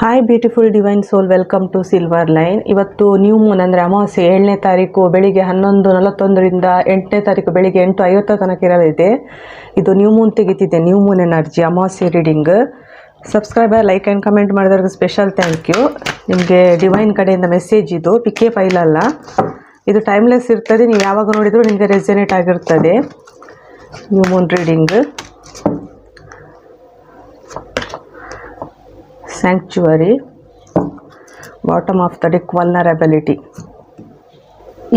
Hi beautiful divine soul welcome to silver line ಇವತ್ತು new moon ಅಂದರೆ ಅಮಾವಾಸ್ಯೆ ಏಳನೇ ತಾರೀಕು, ಬೆಳಿಗ್ಗೆ ಹನ್ನೊಂದು, ನಲವತ್ತೊಂದರಿಂದ ಎಂಟನೇ ತಾರೀಕು, ಬೆಳಿಗ್ಗೆ ಎಂಟು ಐವತ್ತರ ತನಕ ಇರಲಿದೆ ಇದು ನ್ಯೂ ಮೂನ್ ತೆಗಿತಿದೆ. ನ್ಯೂ ಮೂನ್ ಎನರ್ಜಿ ಅಮಾವಾಸ್ಯೆ reading subscriber like and comment ಮಾಡಿದವ್ರಿಗೆ special thank you ನಿಮಗೆ ಡಿವೈನ್ ಕಡೆಯಿಂದ ಮೆಸೇಜ್ ಇದು. ಪಿಕೆ ಫೈಲ್ ಅಲ್ಲ. ಇದು ಟೈಮ್ಲೆಸ್ ಇರ್ತದೆ. ನೀವು ಯಾವಾಗ ನೋಡಿದರೂ ನಿಮಗೆ ರೆಸನೇಟ್ ಆಗಿರ್ತದೆ. New moon reading sanctuary bottom of the dick vulnerability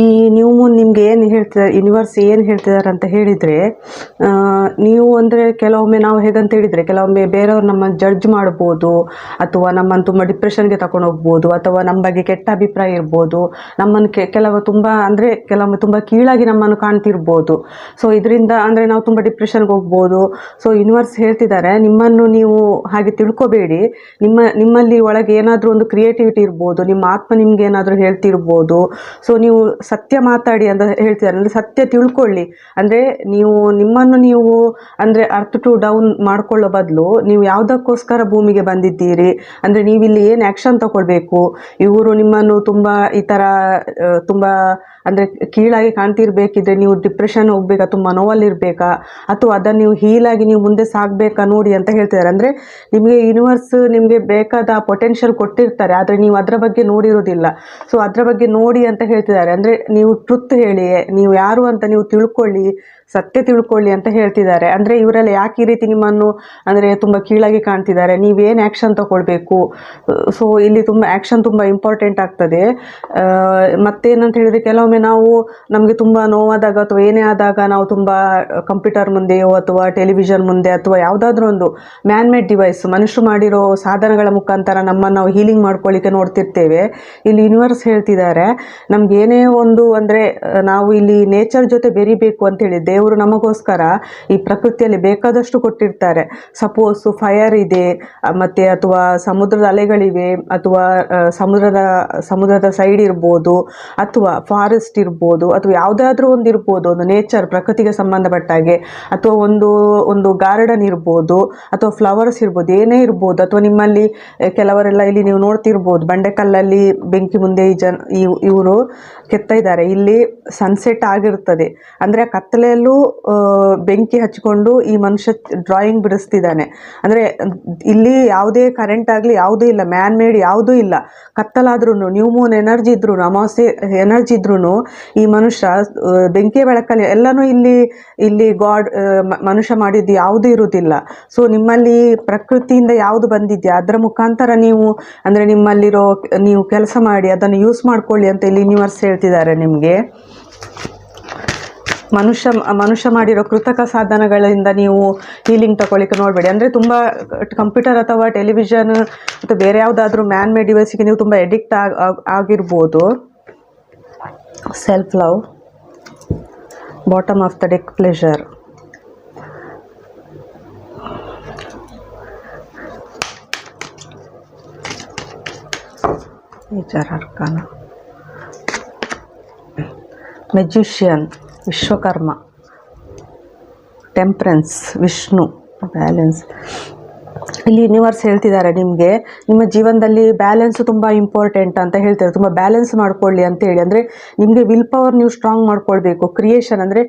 ಈ ನ್ಯೂ ಮೂನ್ ನಿಮಗೆ ಏನು ಹೇಳ್ತಿದ್ದಾರೆ ಯೂನಿವರ್ಸ್ ಏನು ಹೇಳ್ತಿದ್ದಾರೆ ಅಂತ ಹೇಳಿದರೆ ನೀವು ಅಂದರೆ ಕೆಲವೊಮ್ಮೆ ನಾವು ಹೇಗಂತ ಹೇಳಿದರೆ, ಕೆಲವೊಮ್ಮೆ ಬೇರೆಯವ್ರು ನಮ್ಮನ್ನು ಜಡ್ಜ್ ಮಾಡ್ಬೋದು, ಅಥವಾ ನಮ್ಮನ್ನು ತುಂಬ ಡಿಪ್ರೆಷನ್ಗೆ ಹೋಗ್ಬೋದು, ಅಥವಾ ನಮ್ಮ ಬಗ್ಗೆ ಕೆಟ್ಟ ಅಭಿಪ್ರಾಯ ಇರ್ಬೋದು ನಮ್ಮನ್ನು ಕೆ, ಕೆಲವು ತುಂಬ ಅಂದರೆ ಕೆಲವೊಮ್ಮೆ ತುಂಬ ಕೀಳಾಗಿ ನಮ್ಮನ್ನು ಕಾಣ್ತಿರ್ಬೋದು. ಸೊ ಇದರಿಂದ ಅಂದರೆ ನಾವು ತುಂಬ ಡಿಪ್ರೆಷನ್ಗೆ ಹೋಗ್ಬೋದು. ಸೊ ಯೂನಿವರ್ಸ್ ಹೇಳ್ತಿದ್ದಾರೆ ನಿಮ್ಮನ್ನು ನೀವು ಹಾಗೆ ತಿಳ್ಕೊಬೇಡಿ. ನಿಮ್ಮ, ನಿಮ್ಮಲ್ಲಿ ಒಳಗೆ ಏನಾದರೂ ಒಂದು ಕ್ರಿಯೇಟಿವಿಟಿ ಇರ್ಬೋದು, ನಿಮ್ಮ ಆತ್ಮ ನಿಮ್ಗೆ ಏನಾದರೂ ಹೇಳ್ತಿರ್ಬೋದು. ಸೊ ನೀವು ಸತ್ಯ ಮಾತಾಡಿ ಅಂತ ಹೇಳ್ತಿದ್ದಾರೆ. ಅಂದರೆ ಸತ್ಯ ತಿಳ್ಕೊಳ್ಳಿ. ಅಂದರೆ ನೀವು ನಿಮ್ಮನ್ನು ನೀವು ಅಂದರೆ ಅರ್ತ್ ಟು ಡೌನ್ ಮಾಡ್ಕೊಳ್ಳೋ ಬದಲು ನೀವು ಯಾವುದಕ್ಕೋಸ್ಕರ ಭೂಮಿಗೆ ಬಂದಿದ್ದೀರಿ? ಅಂದರೆ ನೀವಿಲ್ಲಿ ಏನು ಆ್ಯಕ್ಷನ್ ತಗೊಳ್ಬೇಕು? ಇವರು ನಿಮ್ಮನ್ನು ತುಂಬ ಈ ಥರ ತುಂಬ ಅಂದರೆ ಕೀಳಾಗಿ ಕಾಣ್ತಿರ್ಬೇಕಿದ್ರೆ ನೀವು ಡಿಪ್ರೆಷನ್ ಹೋಗ್ಬೇಕಾ, ತುಂಬ ನೋವಲ್ಲಿರಬೇಕಾ, ಅಥವಾ ಅದನ್ನು ನೀವು ಹೀಲಾಗಿ ನೀವು ಮುಂದೆ ಸಾಗಬೇಕಾ ನೋಡಿ ಅಂತ ಹೇಳ್ತಿದ್ದಾರೆ ಅಂದರೆ ನಿಮಗೆ ಯೂನಿವರ್ಸ್ ನಿಮಗೆ ಬೇಕಾದ ಪೊಟೆನ್ಷಿಯಲ್ ಕೊಟ್ಟಿರ್ತಾರೆ, ಆದರೆ ನೀವು ಅದರ ಬಗ್ಗೆ ನೋಡಿರೋದಿಲ್ಲ. ಸೊ ಅದರ ಬಗ್ಗೆ ನೋಡಿ ಅಂತ ಹೇಳ್ತಿದ್ದಾರೆ ಅಂದರೆ ನೀವು ಟ್ರುತ್ ಹೇಳಿ ನೀವು ಯಾರು ಅಂತ ನೀವು ತಿಳ್ಕೊಳ್ಳಿ. ಸತ್ಯ ತಿಳ್ಕೊಳ್ಳಿ ಅಂತ ಹೇಳ್ತಿದ್ದಾರೆ. ಅಂದರೆ ಇವರೆಲ್ಲ ಯಾಕೆ ಈ ರೀತಿ ನಿಮ್ಮನ್ನು, ಅಂದರೆ ತುಂಬ ಕೀಳಾಗಿ ಕಾಣ್ತಿದ್ದಾರೆ? ನೀವೇನು ಆ್ಯಕ್ಷನ್ ತಗೊಳ್ಬೇಕು? ಸೊ ಇಲ್ಲಿ ತುಂಬ ಆ್ಯಕ್ಷನ್ ತುಂಬ ಇಂಪಾರ್ಟೆಂಟ್ ಆಗ್ತದೆ. ಮತ್ತೇನಂತ ಹೇಳಿದರೆ ಕೆಲವೊಮ್ಮೆ ನಾವು ನಮಗೆ ತುಂಬ ನೋವಾದಾಗ ಅಥವಾ ಏನೇ ಆದಾಗ ನಾವು ತುಂಬ ಕಂಪ್ಯೂಟರ್ ಮುಂದೆಯೋ ಅಥವಾ ಟೆಲಿವಿಷನ್ ಮುಂದೆ ಅಥವಾ ಯಾವುದಾದ್ರೂ ಒಂದು ಮ್ಯಾನ್ ಮೇಡ್ ಡಿವೈಸ್ ಮನುಷ್ಯರು ಮಾಡಿರೋ ಸಾಧನಗಳ ಮುಖಾಂತರ ನಮ್ಮನ್ನು ನಾವು ಹೀಲಿಂಗ್ ಮಾಡ್ಕೊಳ್ಳಿಕ್ಕೆ ನೋಡ್ತಿರ್ತೇವೆ. ಇಲ್ಲಿ ಯೂನಿವರ್ಸ್ ಹೇಳ್ತಿದ್ದಾರೆ. ನಮ್ಗೆ ಏನೇ ಒಂದು, ಅಂದರೆ, ನಾವು ಇಲ್ಲಿ ನೇಚರ್ ಜೊತೆ ಬೆರಿಬೇಕು ಅಂತೇಳಿ ದೇವರು ನಮಗೋಸ್ಕರ ಈ ಪ್ರಕೃತಿಯಲ್ಲಿ ಬೇಕಾದಷ್ಟು ಕೊಟ್ಟಿರ್ತಾರೆ. ಸಪೋಸ್ ಫೈರ್ ಇದೆ ಮತ್ತೆ ಅಥವಾ ಸಮುದ್ರದ ಅಲೆಗಳಿವೆ, ಅಥವಾ ಸಮುದ್ರದ ಸಮುದ್ರದ ಸೈಡ್ ಇರ್ಬೋದು, ಅಥವಾ ಫಾರೆಸ್ಟ್ ಇರ್ಬೋದು, ಅಥವಾ ಯಾವುದಾದ್ರೂ ಒಂದು ಇರ್ಬೋದು, ಒಂದು ನೇಚರ್ ಪ್ರಕೃತಿಗೆ ಸಂಬಂಧಪಟ್ಟ ಹಾಗೆ, ಅಥವಾ ಒಂದು ಒಂದು ಗಾರ್ಡನ್ ಇರ್ಬೋದು, ಅಥವಾ ಫ್ಲವರ್ಸ್ ಇರ್ಬೋದು, ಏನೇ ಇರ್ಬೋದು, ಅಥವಾ ನಿಮ್ಮಲ್ಲಿ ಕೆಲವರೆಲ್ಲ ಇಲ್ಲಿ ನೀವು ನೋಡ್ತಿರ್ಬೋದು, ಬಂಡೆಕಲ್ಲಲ್ಲಿ ಬೆಂಕಿ ಮುಂದೆ ಈ ಜನ ಇವರು ಕೆತ್ತ ಇದ್ದಾರೆ ಇಲ್ಲಿ ಸನ್ಸೆಟ್ ಆಗಿರ್ತದೆ. ಅಂದರೆ ಕತ್ತಲೆಯಲ್ಲೂ ಆ, ಬೆಂಕಿ ಹಚ್ಚಿಕೊಂಡು ಈ ಮನುಷ್ಯ ಡ್ರಾಯಿಂಗ್ ಬಿಡಿಸ್ತಿದ್ದಾನೆ. ಅಂದರೆ ಇಲ್ಲಿ ಯಾವುದೇ ಕರೆಂಟ್ ಆಗಲಿ ಯಾವುದೂ ಇಲ್ಲ ಮ್ಯಾನ್ ಮೇಡ್ ಯಾವುದೂ ಇಲ್ಲ. ಕತ್ತಲಾದ್ರೂ ನ್ಯೂ ಮೂನ್ ಎನರ್ಜಿ ಇದ್ರೂ ಅಮಾವಾಸ್ಯೆ ಎನರ್ಜಿ ಇದ್ರೂ ಈ ಮನುಷ್ಯ ಬೆಂಕಿ ಬೆಳಕಲ್ಲಿ ಎಲ್ಲನೂ ಇಲ್ಲಿ ಇಲ್ಲಿ ಗಾಡ್ ಮನುಷ್ಯ ಮಾಡಿದ್ದು ಯಾವುದೂ ಇರುವುದಿಲ್ಲ. ಸೊ ನಿಮ್ಮಲ್ಲಿ ಪ್ರಕೃತಿಯಿಂದ ಯಾವುದು ಬಂದಿದೆಯಾ? ಅದರ ಮುಖಾಂತರ ನೀವು ಅಂದರೆ ನಿಮ್ಮಲ್ಲಿರೋ ನೀವು ಕೆಲಸ ಮಾಡಿ ಅದನ್ನು ಯೂಸ್ ಮಾಡ್ಕೊಳ್ಳಿ ಅಂತ ಇಲ್ಲಿ ಯೂನಿವರ್ಸ್ ಹೇಳ್ತಿದ್ದಾರೆ ನಿಮಗೆ. ಮನುಷ್ಯ ಮನುಷ್ಯ ಮಾಡಿರೋ ಕೃತಕ ಸಾಧನಗಳಿಂದ ನೀವು ಹೀಲಿಂಗ್ ತಗೊಳ್ಳಿಕ್ಕೆ ನೋಡಬೇಡಿ. ಅಂದರೆ ತುಂಬ ಕಂಪ್ಯೂಟರ್ ಅಥವಾ ಟೆಲಿವಿಷನ್ ಅಥವಾ ಬೇರೆ ಯಾವುದಾದ್ರೂ ಮ್ಯಾನ್ ಮೇಡ್ ಡಿವೈಸಿಗೆ ನೀವು ತುಂಬ ಎಡಿಕ್ಟ್ ಆಗ್, ಆಗ್- ಆಗಿರ್ಬೋದು. Self love bottom of the deck pleasure magician Vishwakarma temperance Vishnu balance ಇಲ್ಲಿ ಯೂನಿವರ್ಸ್ ಹೇಳ್ತಿದ್ದಾರೆ ನಿಮಗೆ. ನಿಮ್ಮ ಜೀವನದಲ್ಲಿ ಬ್ಯಾಲೆನ್ಸ್ ತುಂಬ ಇಂಪಾರ್ಟೆಂಟ್ ಅಂತ ಹೇಳ್ತಾರೆ ತುಂಬ ಬ್ಯಾಲೆನ್ಸ್ ಮಾಡ್ಕೊಳ್ಳಿ ಅಂತ ಹೇಳಿ. ಅಂದರೆ ನಿಮಗೆ ವಿಲ್ ಪವರ್ ನೀವು ಸ್ಟ್ರಾಂಗ್ ಮಾಡ್ಕೊಳ್ಬೇಕು. ಕ್ರಿಯೇಷನ್ ಅಂದರೆ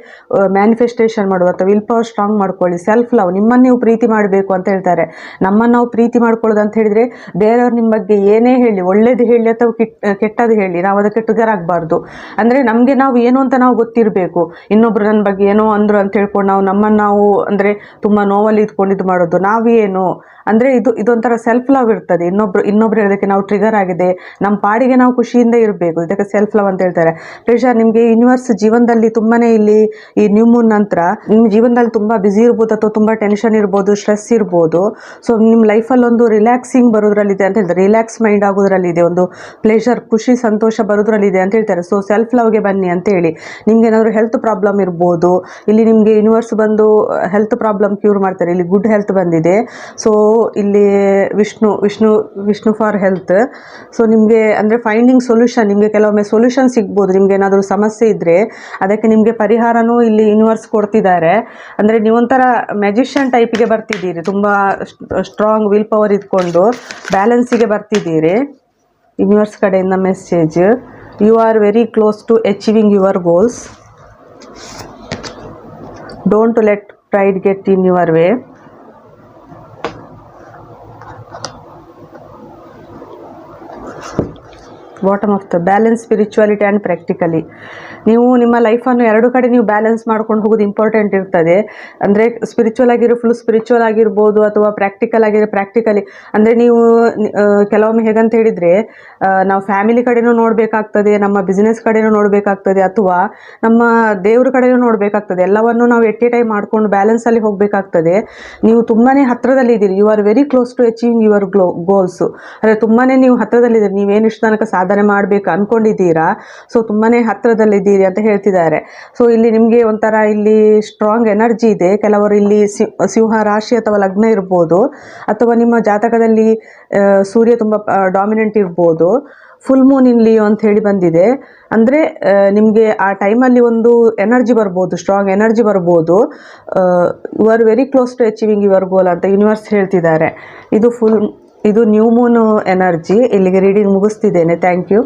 ಮ್ಯಾನಿಫೆಸ್ಟೇಷನ್ ಮಾಡುವ ಅಥವಾ ವಿಲ್ ಪವರ್ ಸ್ಟ್ರಾಂಗ್ ಮಾಡ್ಕೊಳ್ಳಿ. ಸೆಲ್ಫ್ ಲವ್ ನಿಮ್ಮನ್ನು ನೀವು ಪ್ರೀತಿ ಮಾಡಬೇಕು ಅಂತ ಹೇಳ್ತಾರೆ. ನಮ್ಮನ್ನು ನಾವು ಪ್ರೀತಿ ಮಾಡ್ಕೊಳ್ಳೋದು ಅಂತ ಹೇಳಿದರೆ ಬೇರೆಯವ್ರು ನಿಮ್ಮ ಬಗ್ಗೆ ಏನೇ ಹೇಳಿ, ಒಳ್ಳೇದು ಹೇಳಿ ಅಥವಾ ಕೆಟ್ಟದು ಕೆಟ್ಟದ್ದು ಹೇಳಿ, ನಾವು ಅದಕ್ಕೆ ಟ್ರಿಗರ್ ಆಗಬಾರ್ದು. ಅಂದರೆ ನಮಗೆ ನಾವು ಏನು ಅಂತ ನಾವು ಗೊತ್ತಿರಬೇಕು. ಇನ್ನೊಬ್ರು ನನ್ನ ಬಗ್ಗೆ ಏನೋ ಅಂದರು ಅಂತ ಹೇಳ್ಕೊಂಡು ನಾವು ನಮ್ಮನ್ನು ನಾವು ಅಂದರೆ ತುಂಬ ನೋವಲ್ಲಿ ಇದ್ಕೊಂಡು ಇದು ಮಾಡೋದು. ನಾವೇನು? ಅಂದರೆ ಇದು ಇದೊಂಥರ ಸೆಲ್ಫ್ ಲವ್ ಇರ್ತದೆ. ಇನ್ನೊಬ್ರು ಇನ್ನೊಬ್ರು ಹೇಳೋದಕ್ಕೆ ನಾವು ಟ್ರಿಗರ್ ಆಗಿದೆ. ನಮ್ಮ ಪಾಡಿಗೆ ನಾವು ಖುಷಿಯಿಂದ ಇರಬೇಕು. ಇದಕ್ಕೆ ಸೆಲ್ಫ್ ಲವ್ ಅಂತ ಹೇಳ್ತಾರೆ. ಪ್ರೇಷರ್ ನಿಮಗೆ ಯೂನಿವರ್ಸ್ ಜೀವನದಲ್ಲಿ ತುಂಬಾ ಇಲ್ಲಿ ಈ ನ್ಯೂ ಮೂನ್ ನಂತರ ನಿಮ್ಮ ಜೀವನದಲ್ಲಿ ತುಂಬ ಬ್ಯುಸಿ ಇರ್ಬೋದು ಅಥವಾ ತುಂಬ ಟೆನ್ಷನ್ ಇರ್ಬೋದು ಸ್ಟ್ರೆಸ್ ಇರ್ಬೋದು. ಸೊ ನಿಮ್ಮ ಲೈಫಲ್ಲಿ ಒಂದು ರಿಲ್ಯಾಕ್ಸಿಂಗ್ ಬರೋದ್ರಲ್ಲಿದೆ ಅಂತ ಹೇಳ್ತಾರೆ. ರಿಲ್ಯಾಕ್ಸ್ ಮೈಂಡ್ ಆಗೋದ್ರಲ್ಲಿದೆ. ಒಂದು ಪ್ಲೇಷರ್ ಖುಷಿ, ಸಂತೋಷ ಬರೋದ್ರಲ್ಲಿದೆ ಅಂತ ಹೇಳ್ತಾರೆ. ಸೊ ಸೆಲ್ಫ್ ಲವ್ಗೆ ಬನ್ನಿ ಅಂತ ಹೇಳಿ. ನಿಮ್ಗೆ ಏನಾದರೂ ಹೆಲ್ತ್ ಪ್ರಾಬ್ಲಮ್ ಇರ್ಬೋದು. ಇಲ್ಲಿ ನಿಮಗೆ ಯೂನಿವರ್ಸ್ ಬಂದು ಹೆಲ್ತ್ ಪ್ರಾಬ್ಲಮ್ ಕ್ಯೂರ್ ಮಾಡ್ತಾರೆ. ಇಲ್ಲಿ ಗುಡ್ ಹೆಲ್ತ್ ಬಂದಿದೆ. ಸೊ ಇಲ್ಲಿ Vishnu Vishnu Vishnu for health so ನಿಮಗೆ ಅಂದರೆ ಫೈಂಡಿಂಗ್ ಸೊಲ್ಯೂಷನ್ ನಿಮಗೆ ಕೆಲವೊಮ್ಮೆ ಸೊಲ್ಯೂಷನ್ ಸಿಗ್ಬೋದು. ನಿಮ್ಗೆ ಏನಾದರೂ ಸಮಸ್ಯೆ ಇದ್ದರೆ ಅದಕ್ಕೆ ನಿಮಗೆ ಪರಿಹಾರನೂ ಇಲ್ಲಿ ಯೂನಿವರ್ಸ್ ಕೊಡ್ತಿದ್ದಾರೆ. ಅಂದರೆ ನೀವೊಂಥರ ಮ್ಯಾಜಿಷಿಯನ್ ಟೈಪಿಗೆ ಬರ್ತಿದ್ದೀರಿ. ತುಂಬ ಸ್ಟ್ರಾಂಗ್ ವಿಲ್ ಪವರ್ ಇದ್ಕೊಂಡು ಬ್ಯಾಲೆನ್ಸಿಗೆ ಬರ್ತಿದ್ದೀರಿ. ಯೂನಿವರ್ಸ್ ಕಡೆಯಿಂದ message you are very close to achieving your goals don't let pride get in your way bottom of the balance spirituality and practically. ನೀವು ನಿಮ್ಮ ಲೈಫನ್ನು ಎರಡು ಕಡೆ ನೀವು ಬ್ಯಾಲೆನ್ಸ್ ಮಾಡ್ಕೊಂಡು ಹೋಗೋದು ಇಂಪಾರ್ಟೆಂಟ್ ಇರ್ತದೆ. ಅಂದರೆ ಸ್ಪಿರಿಚುವಲ್ ಆಗಿರೋ ಫುಲ್ ಸ್ಪಿರಿಚುವಲ್ ಆಗಿರ್ಬೋದು ಅಥವಾ ಪ್ರಾಕ್ಟಿಕಲ್ ಆಗಿರೋ ಪ್ರಾಕ್ಟಿಕಲಿ ಅಂದರೆ ನೀವು ಕೆಲವೊಮ್ಮೆ ಹೇಗಂತ ಹೇಳಿದರೆ ನಾವು ಫ್ಯಾಮಿಲಿ ಕಡೆನೂ ನೋಡಬೇಕಾಗ್ತದೆ, ನಮ್ಮ ಬಿಸ್ನೆಸ್ ಕಡೆನೂ ನೋಡಬೇಕಾಗ್ತದೆ, ಅಥವಾ ನಮ್ಮ ದೇವ್ರ ಕಡೆನೂ ನೋಡಬೇಕಾಗ್ತದೆ. ಎಲ್ಲವನ್ನು ನಾವು ಎಟ್ ಎ ಟೈಮ್ ಮಾಡ್ಕೊಂಡು ಬ್ಯಾಲೆನ್ಸಲ್ಲಿ ಹೋಗಬೇಕಾಗ್ತದೆ. ನೀವು ತುಂಬಾ ಹತ್ತಿರದಲ್ಲಿದ್ದೀರಿ you are very close to achieving your glow goals ಅಂದರೆ ತುಂಬಾ ನೀವು ಹತ್ತಿರದಲ್ಲಿದ್ದೀರಿ ನೀವೇನು ಇಷ್ಟು ತನಕ ಸಾಧನೆ ಮಾಡಬೇಕು ಅಂದ್ಕೊಂಡಿದ್ದೀರಾ ಸೊ ತುಂಬಾ ಹತ್ತಿರದಲ್ಲಿದ್ದೀರಿ ಅಂತ ಹೇಳ್ತಿದ್ದಾರೆ. ಸೊ ಇಲ್ಲಿ ನಿಮಗೆ ಒಂಥರ ಇಲ್ಲಿ ಸ್ಟ್ರಾಂಗ್ ಎನರ್ಜಿ ಇದೆ. ಕೆಲವರು ಇಲ್ಲಿ ಸಿಂಹ ರಾಶಿ ಅಥವಾ ಲಗ್ನ ಇರ್ಬೋದು, ಅಥವಾ ನಿಮ್ಮ ಜಾತಕದಲ್ಲಿ ಸೂರ್ಯ ತುಂಬ ಡಾಮಿನೆಂಟ್ ಇರ್ಬೋದು ಫುಲ್ ಮೂನ್ ಇನ್ ಲಿಯೋ ಅಂತ ಹೇಳಿ ಬಂದಿದೆ. ಅಂದರೆ ನಿಮಗೆ ಆ ಟೈಮಲ್ಲಿ ಒಂದು ಎನರ್ಜಿ ಬರ್ಬೋದು ಸ್ಟ್ರಾಂಗ್ ಎನರ್ಜಿ ಬರ್ಬೋದು. You are very close to achieving your goal ಅಂತ ಯೂನಿವರ್ಸ್ ಹೇಳ್ತಿದ್ದಾರೆ. ಇದು ಫುಲ್ ಇದು ನ್ಯೂ ಮೂನ್ ಎನರ್ಜಿ. ಇಲ್ಲಿಗೆ ರೀಡಿಂಗ್ ಮುಗಿಸ್ತಿದ್ದೇನೆ. Thank you